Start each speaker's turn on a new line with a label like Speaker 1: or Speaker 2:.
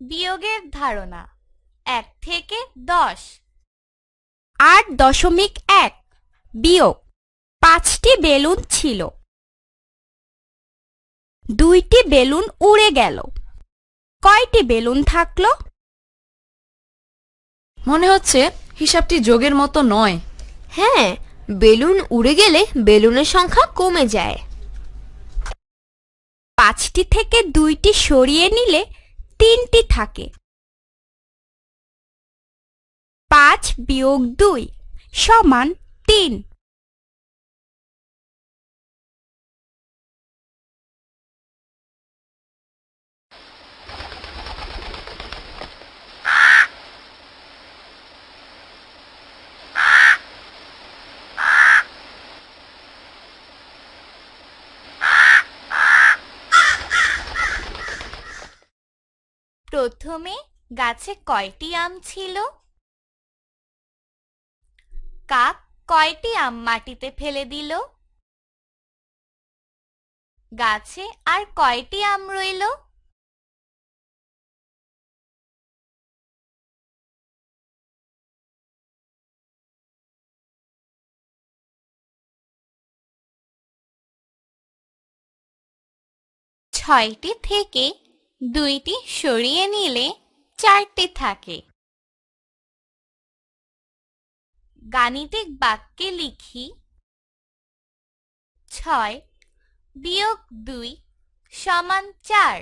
Speaker 1: বিয়োগের ধারণা এক থেকে দশ।
Speaker 2: আট দশমিক এক বিয়োগ পাঁচটি বেলুন ছিল। দুইটি বেলুন উড়ে গেল। কয়টি বেলুন থাকল?
Speaker 3: মনে হচ্ছে হিসাবটি যোগের মতো নয়।
Speaker 4: হ্যাঁ বেলুন উড়ে গেলে বেলুনের সংখ্যা কমে যায়।
Speaker 2: পাঁচটি থেকে দুইটি সরিয়ে নিলে তিনটি থাকে। পাঁচ বিয়োগ দুই সমান তিন।
Speaker 1: প্রথমে গাছে কয়টি আম ছিল? কাক কয়টি আম মাটিতে ফেলে দিল? গাছে আর কয়টি আম রইল? ছয়টি থেকে দুইটি সরিয়ে নিলে চারটি থাকে। গাণিতিক বাক্যে লিখি ছয় বিয়োগ দুই সমান চার।